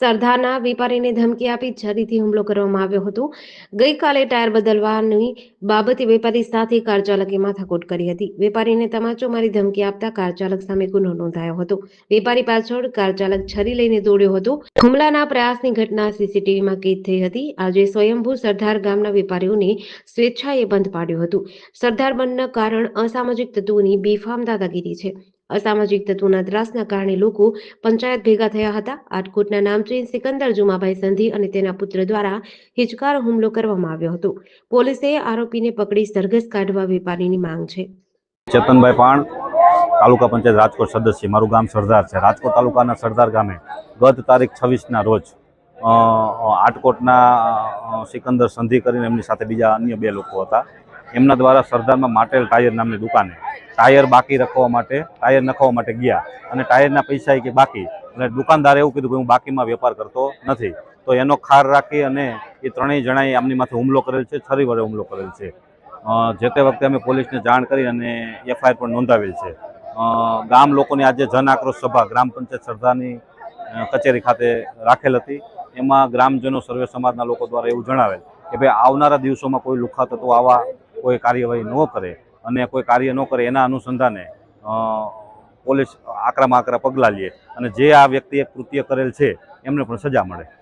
સરદારના વેપારીને ધમકી આપી છરીથી હુમલો કરવામાં આવ્યો હતો. ગઈકાલે ટાયર બદલવાની બાબતે વેપારી સાથે કાર ચાલકે માથાકૂટ કરી હતી. વેપારીને તમાચો મારી ધમકી આપતા કાર ચાલક સામે ગુનો નોંધાયો હતો. વેપારી પાછળ કાર ચાલક છરી લઈને દોડ્યો હતો. હુમલાના પ્રયાસની ઘટના સીસીટીવીમાં કેદ થઈ હતી. આજે સ્વયંભૂ સરદાર ગામના વેપારીઓને સ્વેચ્છાએ બંધ પાડ્યું હતું. સરદાર બંધના કારણ અસામાજિક તત્વોની બેફામ દાદાગીરી છે. અસામાજિક તત્વોના ત્રાસના કારણે લોકો પંચાયત ભેગા થયા હતા. આટકોટના નામચીન સિકંદર, જુમાભાઈ સંધી અને તેના પુત્ર દ્વારા હિચકાર હુમલો કરવામાં આવ્યો હતો. પોલીસે આરોપીને પકડી સરઘસ કાઢવા વેપારીની માંગ છે. ચેતનભાઈ પાણ, તાલુકા પંચાયત રાજકોટ સદસ્ય. મારું ગામ સરદાર છે. રાજકોટ તાલુકાના સરદાર ગામે ગત તારીખ છવ્વીસના રોજ આટકોટના સિકંદર સંધિ કરીને એમની સાથે બીજા અન્ય બે લોકો હતા. એમના દ્વારા સરદારમાં માટેલ ટાયર નામની દુકાને. ટાયર બાકી રાખવા માટે, ટાયર નખાવવા માટે ગયા અને ટાયરના પૈસા એ કે બાકી. અને દુકાનદારે એવું કીધું કે હું બાકીમાં વેપાર કરતો નથી. તો એનો ખાર રાખી અને એ ત્રણેય જણાએ આમની માથે હુમલો કરેલ છે, છરી વડે હુમલો કરેલ છે. જે તે વખતે અમે પોલીસને જાણ કરી અને એફઆઈઆર પણ નોંધાવેલ છે. ગામ લોકોની આજે જન આક્રોશ સભા ગ્રામ પંચાયત સરદારની કચેરી ખાતે રાખેલ હતી. એમાં ગ્રામજનો સર્વે સમાજના લોકો દ્વારા એવું જણાવેલ કે ભાઈ આવનારા દિવસોમાં કોઈ લુખા તત્વો આવા કોઈ કાર્યવાહી ન કરે અને કોઈ કાર્ય ન કરે એના અનુસંધાને પોલીસ આકરામાં આકરા પગલાં લે અને જે આ વ્યક્તિએ કૃત્ય કરેલ છે, એમને પણ સજા મળે.